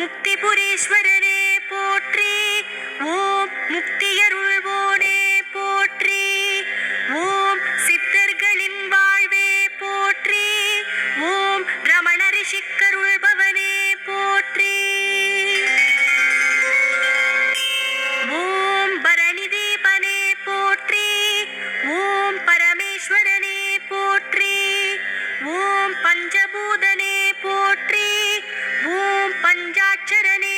ஓம் முக்திபுரீஸ்வரனே போற்றி. ஓம் முக்தியருள்வோனே ಆಚರಣೆ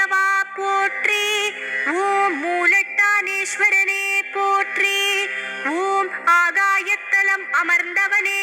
குலதெய்வமா போற்றி. ஓம் மூலட்டானேஸ்வரனே போற்றி. ஓம் ஆகாயத்தலம் அமர்ந்தவனே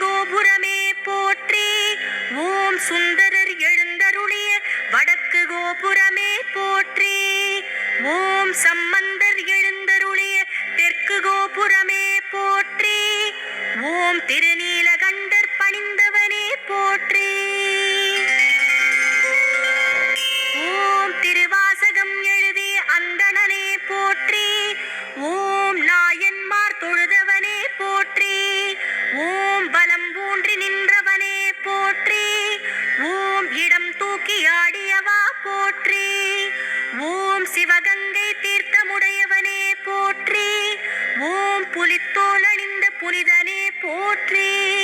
கோபுரமே போற்றி. ஓம் சுந்தரர் எழுந்தருளிய வடக்கு கோபுரமே போற்றி. ஓம் சம்பந்தர் எழுந்தருளிய தெற்கு கோபுரமே போற்றி. ஓம் திருநீல போற்றி.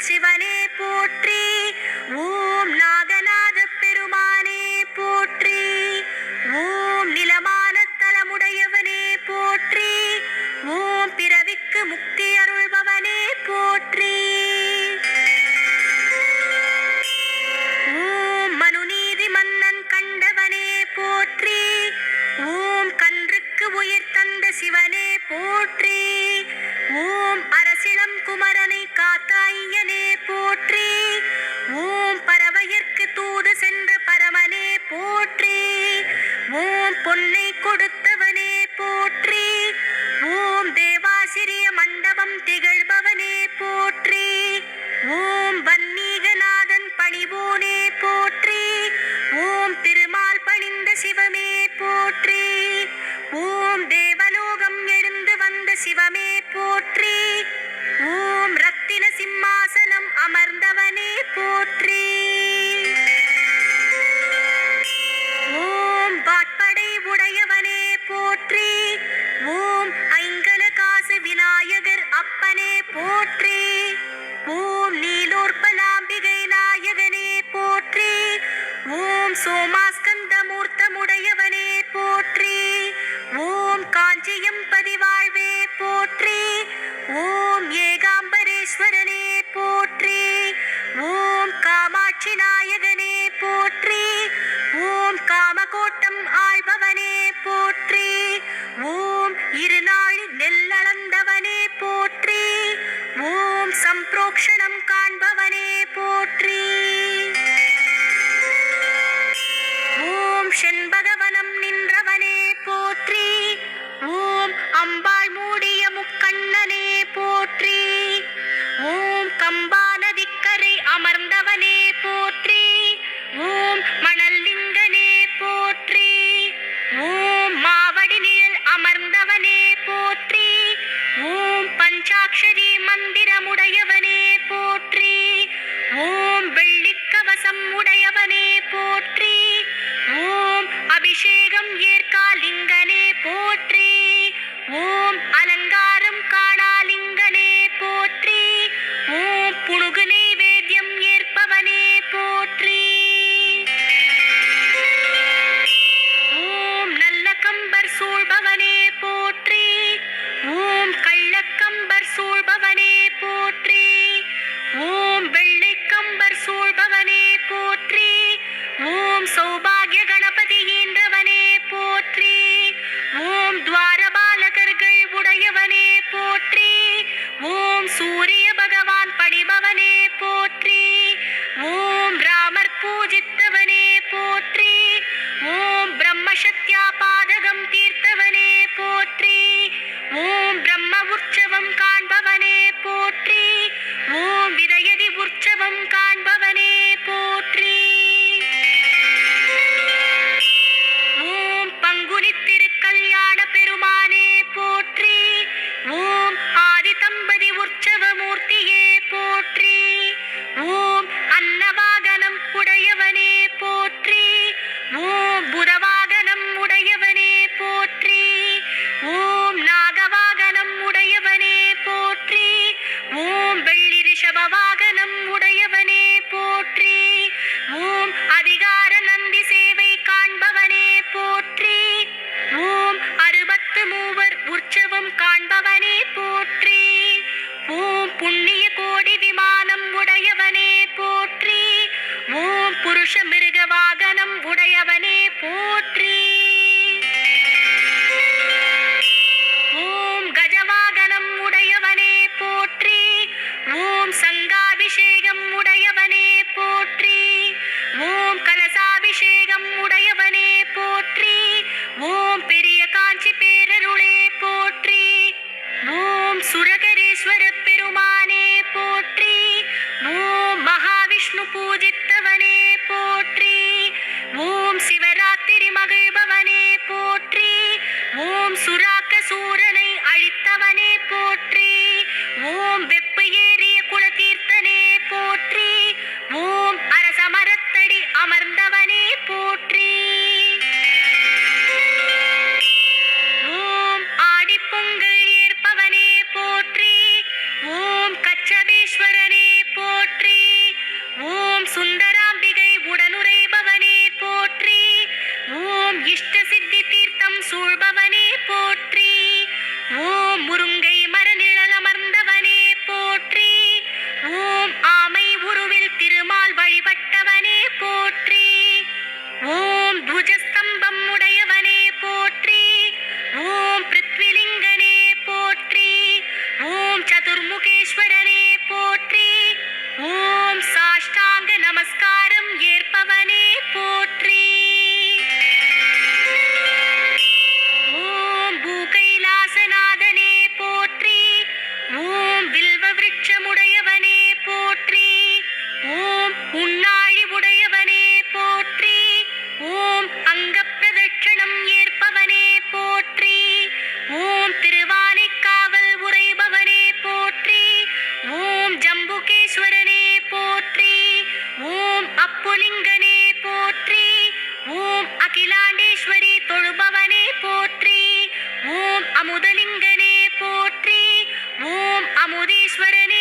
சிவனே போற்றி. ஓம் நாகநாத பெருமானே போற்றி. ஓம் நிலமான தலமுடையவனே போற்றி. ஓம் பிறவிக்கு முக்தி அருள்பவனே போற்றி. ஓம் மனுநீதி மன்னன் கண்டவனே போற்றி. ஓம் கன்றுக்கு உயிர் தந்த சிவனே போற்றி. போற்றி. ஓம் பறவையர்க்கு தூது சென்ற பரமனே போற்றி. ஓம் பொன்னை கொடுத்தவனே போற்றி. ஓம் தேவாசிரிய மண்டபம் திகழ்பவனே போற்றி. ஓம் வன்னீகநாதன் பணிவோனே போற்றி. ஓம் திருமால் பணிந்த சிவமே போற்றி. ஓம் தேவலோகம் எழுந்து வந்த சிவமே போற்றி. ஓம் ரத்தின சிம்மாசனம் அமர்ந்தவனே போற்றி. ஓம் வாட்படை உடையவனே போற்றி. ஓம் ஐங்கல காசு விநாயகர் அப்பனே போற்றி. ஓம் நீலோற்பலாம்பிகை நாயகனே போற்றி. ஓம் சோமாஸ்கந்த மூர்த்தமுடையவனே போற்றி. ஓம் காஞ்சியம் பதிவாழ்வே வானம் நின்றவனே போற்றி. ஓம் அம்பாள் மூடிய முக்கண்ணனே போற்றி. ஓம் கம்பா நதிக்கரை அமர்ந்தவனே போற்றி. ஓம் மணல் அபிஷேகம் ஏற்காலிங்கனே போற்றி. ஓம் அலங்காரம் காணாலிங்கனே போற்றி. ஓம் புணுகு நைவேத்தியம் ஏற்பவனே போற்றி. ஓம் நல்ல கம்பர் சூழ்பவனே போற்றி. ஓம் கள்ளக்கம்பர் சூழ்பவனே போற்றி. ஓம் வெள்ளை கம்பர் சூழ்பவனே போற்றி. ஓம் சௌபாகிய கணபதியின் சூரிய பகவான் படிபவனே. விருட்சமுடையவனே போற்றி ஓம் உண்ணாழி உடையவனே ஓம்